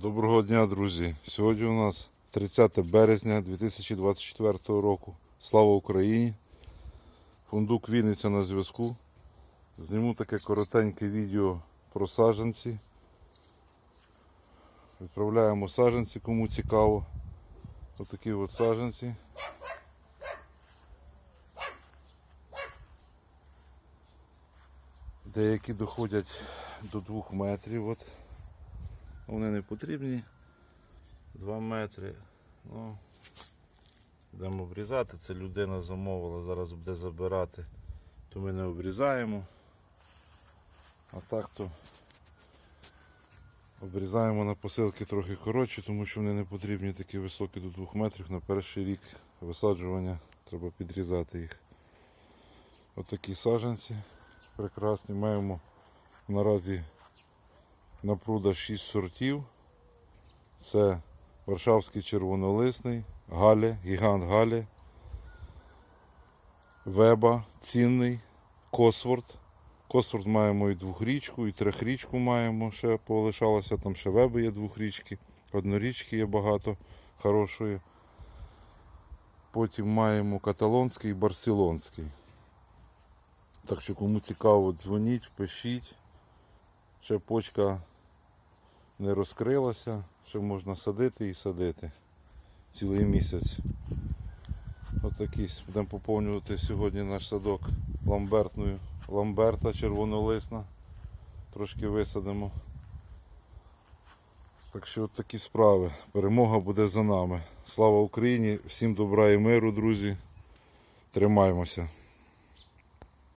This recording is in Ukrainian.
Доброго дня, друзі! Сьогодні у нас 30 березня 2024 року. Слава Україні! Фундук Вінниця на зв'язку. Зніму таке коротеньке відео про саджанці. Відправляємо саджанці, кому цікаво. Отакі от саджанці. Деякі доходять до 2 метрів. От. Вони не потрібні. 2 метри. Ну, будемо обрізати. Це людина замовила, зараз буде забирати, то ми не обрізаємо. А так то обрізаємо на посилки трохи коротше, тому що вони не потрібні такі високі до 2 метрів. На перший рік висаджування треба підрізати їх. Отакі саджанці прекрасні. Маємо наразі на продаж 6 сортів. Це Варшавський червонолисний, Галя, гігант Галя, Веба, цінний, Косворд. Косворд маємо і двохрічку, і трьохрічку маємо, ще полишалося, там ще веби є двохрічки, однорічки є багато хорошої. Потім маємо каталонський і барселонський. Так що кому цікаво, дзвоніть, пишіть. Ще почка не розкрилася, ще можна садити і садити цілий місяць. Отакі. Будемо поповнювати сьогодні наш садок ламбертною. Ламберта червонолисна. Трошки висадимо. Так що от такі справи. Перемога буде за нами. Слава Україні! Всім добра і миру, друзі. Тримаємося.